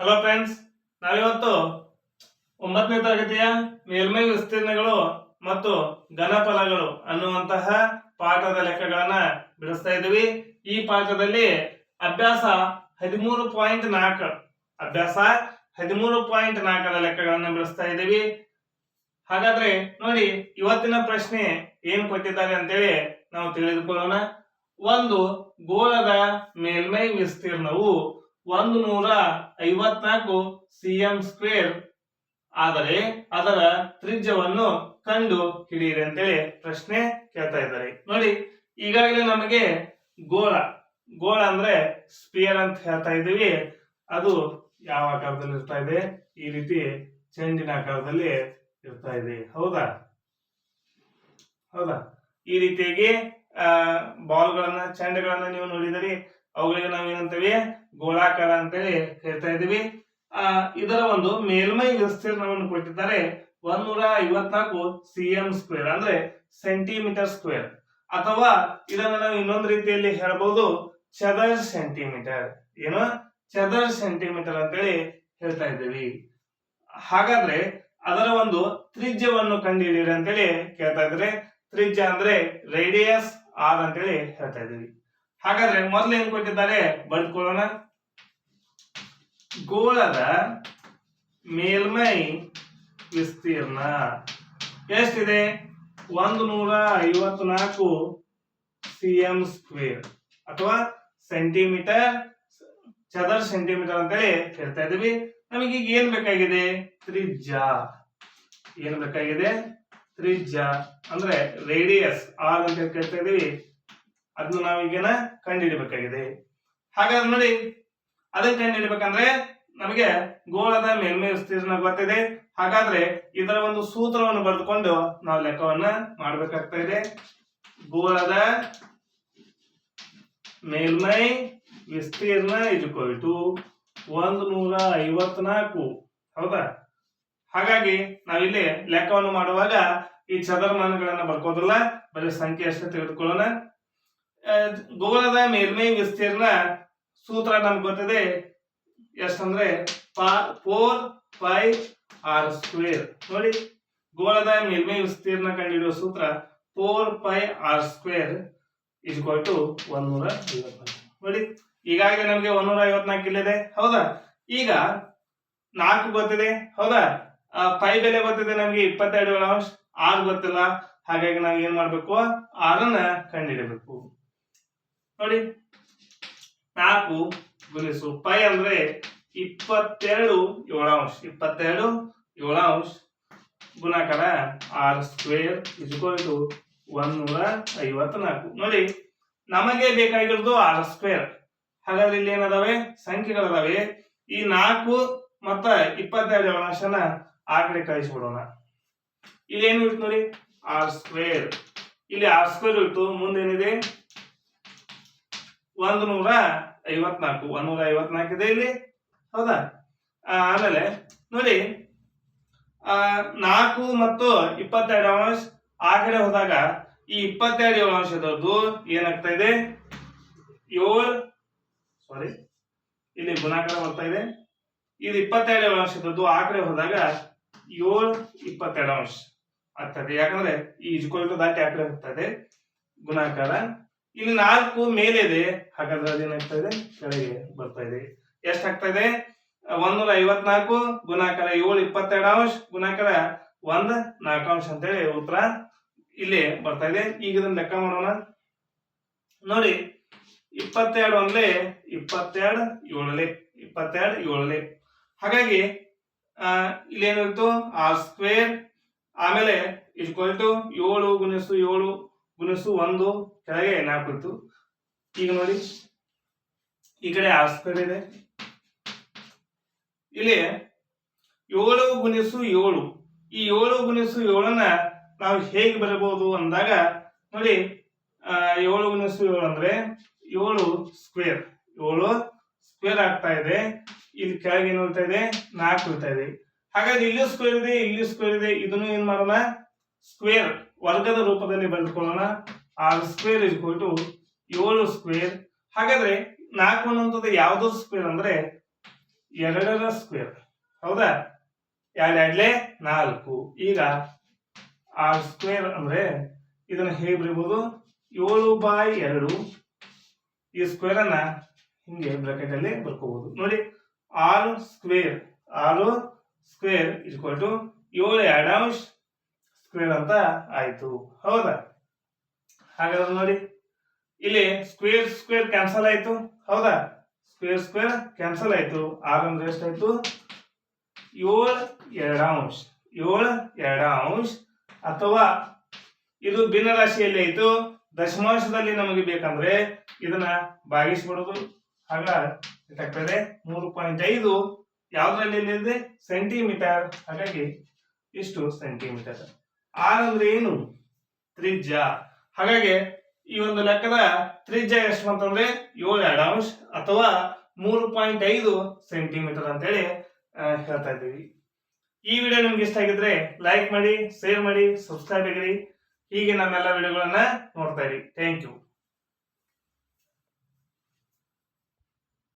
Hello friends ನಾವಿವತ್ತು ಒಂಬತ್ತನೇ ತರಗತಿಯ ಮೇಲ್ಮೈ ವಿಸ್ತೀರ್ಣಗಳು ಮತ್ತು ಘನಫಲಗಳು ಅನ್ನುವಂತಹ ಪಾಠದ ಲೆಕ್ಕಗಳನ್ನ ಬಿಡಿಸ್ತಾ ಇದ್ದೀವಿ. ಈ ಪಾಠದಲ್ಲಿ ಅಭ್ಯಾಸ ಹದಿಮೂರು ಪಾಯಿಂಟ್ ನಾಲ್ಕು, ಅಭ್ಯಾಸ ಹದಿಮೂರು ಪಾಯಿಂಟ್ ನಾಲ್ಕರ ಲೆಕ್ಕಗಳನ್ನ ಬಿಡಿಸ್ತಾ ಇದ್ದೀವಿ. ಹಾಗಾದ್ರೆ ನೋಡಿ, ಇವತ್ತಿನ ಪ್ರಶ್ನೆ ಏನ್ ಕೊಟ್ಟಿದ್ದಾರೆ ಅಂತೇಳಿ ನಾವು ತಿಳಿದುಕೊಳ್ಳೋಣ. ಒಂದು ಗೋಳದ ಮೇಲ್ಮೈ ವಿಸ್ತೀರ್ಣವು ಒಂದು ನೂರ ಐವತ್ನಾಲ್ಕು ಸಿಎಂ ಸ್ಕ್ವೇರ್ ಆದರೆ ಅದರ ತ್ರಿಜ್ಯವನ್ನು ಕಂಡು ಹಿಡಿಯಿರಿ ಅಂತೇಳಿ ಪ್ರಶ್ನೆ ಕೇಳ್ತಾ ಇದ್ದಾರೆ. ನೋಡಿ, ಈಗಾಗಲೇ ನಮಗೆ ಗೋಳ ಗೋಳ ಅಂದ್ರೆ ಸ್ಪಿಯರ್ ಅಂತ ಹೇಳ್ತಾ ಇದ್ದೀವಿ. ಅದು ಯಾವ ಆಕಾರದಲ್ಲಿ ಇರ್ತಾ ಇದೆ? ಈ ರೀತಿ ಚೆಂಡಿನ ಆಕಾರದಲ್ಲಿ ಇರ್ತಾ ಇದೆ. ಹೌದಾ? ಹೌದಾ? ಈ ರೀತಿಯಾಗಿ ಬಾಲ್ಗಳನ್ನ, ಚೆಂಡುಗಳನ್ನ ನೀವು ನೋಡಿದಿರಿ ಅವುಗಳಿಗೆ ನಾವು ಏನಂತೀವಿ ಗೋಳಾಕಾರ ಅಂತೇಳಿ ಹೇಳ್ತಾ ಇದೀವಿ ಆ, ಇದರ ಒಂದು ಮೇಲ್ಮೈ ವಿಸ್ತೀರ್ಣವನ್ನು ಕೊಟ್ಟಿದ್ದಾರೆ ಒಂದೂರ ಐವತ್ನಾಲ್ಕು ಸಿ ಎಂ ಸ್ಕ್ವೇರ್ ಅಂದ್ರೆ ಸೆಂಟಿಮೀಟರ್ ಸ್ಕ್ವೇರ್ ಅಥವಾ ಇದನ್ನ ನಾವು ಇನ್ನೊಂದು ರೀತಿಯಲ್ಲಿ ಹೇಳ್ಬೋದು ಚದರ್ ಸೆಂಟಿಮೀಟರ್ ಏನು? ಚದರ್ ಸೆಂಟಿಮೀಟರ್ ಅಂತೇಳಿ ಹೇಳ್ತಾ ಇದ್ದೀವಿ. ಹಾಗಾದ್ರೆ ಅದರ ಒಂದು ತ್ರಿಜ್ಯವನ್ನು ಕಂಡುಹಿಡಿಯಿರಿ ಅಂತೇಳಿ ಕೇಳ್ತಾ ಇದ್ರೆ ತ್ರಿಜ್ಯ ಅಂದ್ರೆ ರೇಡಿಯಸ್ ಆರ್ ಅಂತೇಳಿ ಹೇಳ್ತಾ ಇದೀವಿ ಹಾಗಾದ್ರೆ ಮೊದಲು ಏನ್ ಕೊಟ್ಟಿದ್ದಾರೆ? ಬರೆದುಕೊಳ್ಳೋಣ ಗೋಳದ ಮೇಲ್ಮೈ ವಿಸ್ತೀರ್ಣ. ಎಷ್ಟಿದೆ? ಒಂದು ನೂರ ಐವತ್ನಾಲ್ಕು ಸಿ ಎಂ ಸ್ಕ್ವೇರ್ ಅಥವಾ ಸೆಂಟಿಮೀಟರ್, ಚದರ್ ಸೆಂಟಿಮೀಟರ್ ಅಂತೇಳಿ ಹೇಳ್ತಾ ಇದೀವಿ ನಮಗೆ ಈಗ ಏನ್ ಬೇಕಾಗಿದೆ? ತ್ರಿಜ್ಯ. ಏನ್ ಬೇಕಾಗಿದೆ? ತ್ರಿಜ್ಯ ಅಂದ್ರೆ ರೇಡಿಯಸ್ ಆರ್ ಅಂತ ಹೇಳ್ತಾ ಇದೀವಿ ಅದನ್ನ ನಾವೀಗೇನ ಕಂಡುಹಿಡಿಯಬೇಕಾಗಿದೆ ಹಾಗಾದ್ರೆ ನೋಡಿ, ಅದನ್ನ ಕಂಡುಹಿಡಿಯಬೇಕಂದ್ರೆ ನಮಗೆ ಗೋಳದ ಮೇಲ್ಮೈ ವಿಸ್ತೀರ್ಣ ಗೊತ್ತಿದೆ. ಹಾಗಾದ್ರೆ ಇದರ ಒಂದು ಸೂತ್ರವನ್ನು ಬರೆದುಕೊಂಡು ನಾವು ಲೆಕ್ಕವನ್ನ ಮಾಡಬೇಕಾಗ್ತಾ ಇದೆ. ಗೋಳದ ಮೇಲ್ಮೈ ವಿಸ್ತೀರ್ಣ ಇಜುಕೊಲ್ ಟು ಒಂದು ನೂರ ಐವತ್ನಾಲ್ಕು ಹೌದಾ? ಹಾಗಾಗಿ ನಾವಿಲ್ಲಿ ಲೆಕ್ಕವನ್ನು ಮಾಡುವಾಗ ಈ ಚದರಮಾನಗಳನ್ನ ಬರ್ಕೋದಿಲ್ಲ ಬರೀ ಸಂಖ್ಯೆ ಅಷ್ಟೇ ತೆಗೆದುಕೊಳ್ಳೋಣ. ಗೋಳದ ಮೇಲ್ಮೈ ವಿಸ್ತೀರ್ಣ ಸೂತ್ರ ನಮ್ಗೆ ಗೊತ್ತಿದೆ. ಎಷ್ಟಂದ್ರೆ ಫೋರ್ ಫೈವ್ ಆರ್ ಸ್ಕ್ವೇರ್. ನೋಡಿ ಗೋಳದ ಮೇಲ್ಮೈ ವಿಸ್ತೀರ್ಣ ಕಂಡುಹಿಡಿಯುವ ಸೂತ್ರ four pi R square is to ಒಂದೂರ ನೋಡಿ, ಈಗಾಗಲೇ ನಮಗೆ ಒಂದೂರ ಐವತ್ನಾಲ್ಕು ಇಲ್ಲಿದೆ. ಹೌದಾ? ಈಗ ನಾಲ್ಕು ಗೊತ್ತಿದೆ. ಹೌದಾ? ಪೈ ಬೆಲೆ ಗೊತ್ತಿದೆ ನಮಗೆ ಇಪ್ಪತ್ತೆರಡು ಅಂಶ ಆರ್ ಗೊತ್ತಿಲ್ಲ. ಹಾಗಾಗಿ ನಾವು ಏನ್ ಮಾಡ್ಬೇಕು? ಆರನ್ನ ಕಂಡುಹಿಡಬೇಕು ನೋಡಿ. ನಾಲ್ಕು ಗುಣಿಸು. ಪೈ ಅಂದ್ರೆ ಇಪ್ಪತ್ತೆರಡು ಏಳಾಂಶ ಇಪ್ಪತ್ತೆರಡು ಏಳಾಂಶ ಗುಣಾಕಾರ ಆರ್ ಸ್ಕ್ವೇರ್ ಇಸ್ಕೋಲ್ ಟು ಒಂದೂರ ಐವತ್ನಾಲ್ಕು ನೋಡಿ, ನಮಗೆ ಬೇಕಾಗಿರೋದು ಆರ್ ಸ್ಕ್ವೇರ್. ಹಾಗಾದ್ರೆ ಇಲ್ಲಿ ಏನದಾವೆ? ಸಂಖ್ಯೆಗಳದಾವೆ. ಈ ನಾಲ್ಕು ಮತ್ತ ಇಪ್ಪತ್ತೆರಡು ಏಳಾಂಶನ ಆ ಕಡೆ ಕಳಿಸ್ಬಿಡೋಣ. ಇಲ್ಲಿ ಏನು ಇತ್ತು ನೋಡಿ? R square. ಇಲ್ಲಿ ಆರ್ ಸ್ಕ್ವೇರ್ ಇತ್ತು. ಮುಂದೇನಿದೆ? ಒಂದು ನೂರ ಐವತ್ನಾಲ್ಕು ಒಂದೂರ ಐವತ್ನಾಲ್ಕು ಇದೆ ಇಲ್ಲಿ. ಹೌದಾ? ಆಮೇಲೆ ನೋಡಿ ನಾಲ್ಕು ಮತ್ತು ಇಪ್ಪತ್ತೆರಡು ಅಂಶ, ಆ ಕಡೆ ಹೋದಾಗ ಈ ಇಪ್ಪತ್ತೆರಡು ಏಳು ಅಂಶದದ್ದು ಏನಾಗ್ತಾ ಇದೆ? ಏಳು ಸಾರಿ ಇಲ್ಲಿ ಗುಣಾಕಾರ ಬರ್ತಾ ಇದೆ. ಇದು ಇಪ್ಪತ್ತೆರಡು ಏಳು ಅಂಶದದ್ದು ಆ ಕಡೆ ಹೋದಾಗ ಏಳು ಇಪ್ಪತ್ತೆರಡು ಅಂಶ ಆಗ್ತದೆ ಯಾಕಂದ್ರೆ ಈ ಇಜ್ಕೊಲ್ ದಾಟಿ ಆ ಕಡೆ ಹೋಗ್ತಾ ಇದೆ. ಗುಣಾಕಾರ ಇಲ್ಲಿ ನಾಲ್ಕು ಮೇಲೆ ಇದೆ. ಹಾಗಾದ್ರೆ ಅದೇನಾಗ್ತಾ ಇದೆ? ಕೆಳಗೆ ಬರ್ತಾ ಇದೆ. ಎಷ್ಟಾಗ್ತಾ ಇದೆ? ಒಂದೂರ ಐವತ್ನಾಲ್ಕು ಗುಣಾಕಾರ ಏಳು ಇಪ್ಪತ್ತೆರಡು ಅಂಶ ಗುಣಾಕಾರ ಒಂದ್ ನಾಲ್ಕು ಅಂಶ ಅಂತೇಳಿ ಉತ್ತರ ಇಲ್ಲಿ ಬರ್ತಾ ಇದೆ. ಈಗ ಇದನ್ನ ಲೆಕ್ಕ ಮಾಡೋಣ. ನೋಡಿ ಇಪ್ಪತ್ತೆರಡು ಒಂದ್ಲೆ ಇಪ್ಪತ್ತೆರಡು ಏಳಲೆ ಇಪ್ಪತ್ತೆರಡು ಏಳಲೆ ಹಾಗಾಗಿ ಆ, ಇಲ್ಲಿ ಏನಿತ್ತು ಆರ್ ಸ್ಕ್ವೇರ್. ಆಮೇಲೆ ಟು ಏಳು ಗುಣಿಸು ಏಳು. ಗುಣಿಸು ಒಂದು, ಕೆಳಗೆ ಎನ್ ಇತ್ತು. ಈಗ ನೋಡಿ, ಈ ಕಡೆ ಆರ್ ಸ್ಕ್ವೇರ್ ಇದೆ. ಇಲ್ಲಿ ಏಳು ಗುಣಿಸು ಏಳು. ಈ ಏಳು ಗುಣಿಸು ಏಳನ್ನ ನಾವು ಹೇಗೆ ಬರಬಹುದು ಅಂದಾಗ, ನೋಡಿ ಏಳು ಗುಣಿಸು ಏಳು ಅಂದ್ರೆ ಏಳು ಸ್ಕ್ವೇರ್ ಏಳು ಸ್ಕ್ವೇರ್ ಆಗ್ತಾ ಇದೆ. ಇಲ್ಲಿ ಕೆಳಗೆ ಏನು ಉಳ್ತಾ ಇದೆ? ನಾಲ್ಕು ಉಳ್ತಾ ಇದೆ. ಹಾಗಾಗಿ ಇಲ್ಲಿ ಸ್ಕ್ವೇರ್ ಇದೆ, ಇಲ್ಲಿ ಸ್ಕ್ವೇರ್ ಇದೆ. ಇದನ್ನು ಏನ್ ಮಾಡೋಣ? ಸ್ಕ್ವೇರ್ ವರ್ಗದ ರೂಪದಲ್ಲಿ ಬರೆದುಕೊಳ್ಳೋಣ. ಆರ್ ಸ್ಕ್ವೇರ್ ಇಸ್ ಟು ಏಳು ಸ್ಕ್ವೇರ್. ಹಾಗಾದ್ರೆ ನಾಲ್ಕು ಅನ್ನುವಂಥದ್ದು ಯಾವ್ದು ಸ್ಕ್ವೇರ್ ಅಂದ್ರೆ ಎರಡರ ಸ್ಕ್ವೇರ್. ಹೌದಾ? ಎರಡು ಎರಡ್ಲೆ ನಾಲ್ಕು. ಈಗ ಆರ್ ಸ್ಕ್ವೇರ್ ಅಂದ್ರೆ ಇದನ್ನ ಹೇಗೆ ಬರೀಬಹುದು ಏಳು ಬೈ ಎರಡು. ಈ ಸ್ಕ್ವೇರ್ ಅನ್ನ ಹಿಂಗೆ ಬ್ರಾಕೆಟ್ ಅಲ್ಲಿ ಬರ್ಕೋಬಹುದು ನೋಡಿ, ಆರು ಸ್ಕ್ವೇರ್ ಆರು ಸ್ಕ್ವೇರ್ ಇಸ್ಕೊಲ್ ಟು ಏಳು ಎರಡಂಶ ಸ್ಕ್ವೇರ್ ಅಂತ ಆಯ್ತು. ಹೌದಾ? ಹಾಗಾದ್ರೆ ನೋಡಿ. ಇಲ್ಲಿ ಸ್ಕ್ವೇರ್ ಸ್ಕ್ವೇರ್ ಕ್ಯಾನ್ಸಲ್ ಆಯ್ತು. ಹೌದಾ? ಸ್ಕ್ವೇರ್ ಸ್ಕ್ವೇರ್ ಕ್ಯಾನ್ಸಲ್ ಆಯ್ತು. ಆರ್ ಅಂದ್ರೆ ಎಷ್ಟಾಯ್ತು? ಏಳು ಎರಡಂಶ. ಏಳು ಎರಡಂಶ. ಅಥವಾ ಇದು ಭಿನ್ನ ರಾಶಿಯಲ್ಲಿ ಆಯ್ತು. ದಶಮಾಂಶದಲ್ಲಿ ನಮಗೆ ಬೇಕಂದ್ರೆ ಇದನ್ನ ಭಾಗಿಸ್ಬಿಡೋದು. ಹಾಗಾಗ್ತದೆ ಮೂರು ಪಾಯಿಂಟ್ ಐದು. ಯಾವ್ದ್ರಲ್ಲಿ ಇದೆ ಸೆಂಟಿಮೀಟರ್ ಹಾಗಾಗಿ ಇಷ್ಟು ಸೆಂಟಿಮೀಟರ್ ಆರ್ ಅಂದ್ರೆ ಏನು? ತ್ರಿಜ್ಯ. ಹಾಗಾಗಿ ಈ ಒಂದು ಲೆಕ್ಕದ ತ್ರಿಜ್ಯ ಎಷ್ಟು ಅಂತಂದ್ರೆ ಏಳು ಎರಡು ಅಂಶ ಅಥವಾ ಮೂರು ಪಾಯಿಂಟ್ ಐದು ಸೆಂಟಿಮೀಟರ್ ಅಂತೇಳಿ ಹೇಳ್ತಾ ಇದ್ದೀವಿ. ಈ ವಿಡಿಯೋ ನಿಮ್ಗೆ ಇಷ್ಟ ಆಗಿದ್ರೆ ಲೈಕ್ ಮಾಡಿ, ಶೇರ್ ಮಾಡಿ, ಸಬ್ಸ್ಕ್ರೈಬ್ ಆಗಿರಿ. ಹೀಗೆ ನಮ್ಮೆಲ್ಲ ವಿಡಿಯೋಗಳನ್ನ ನೋಡ್ತಾ ಇರಿ. Thank you.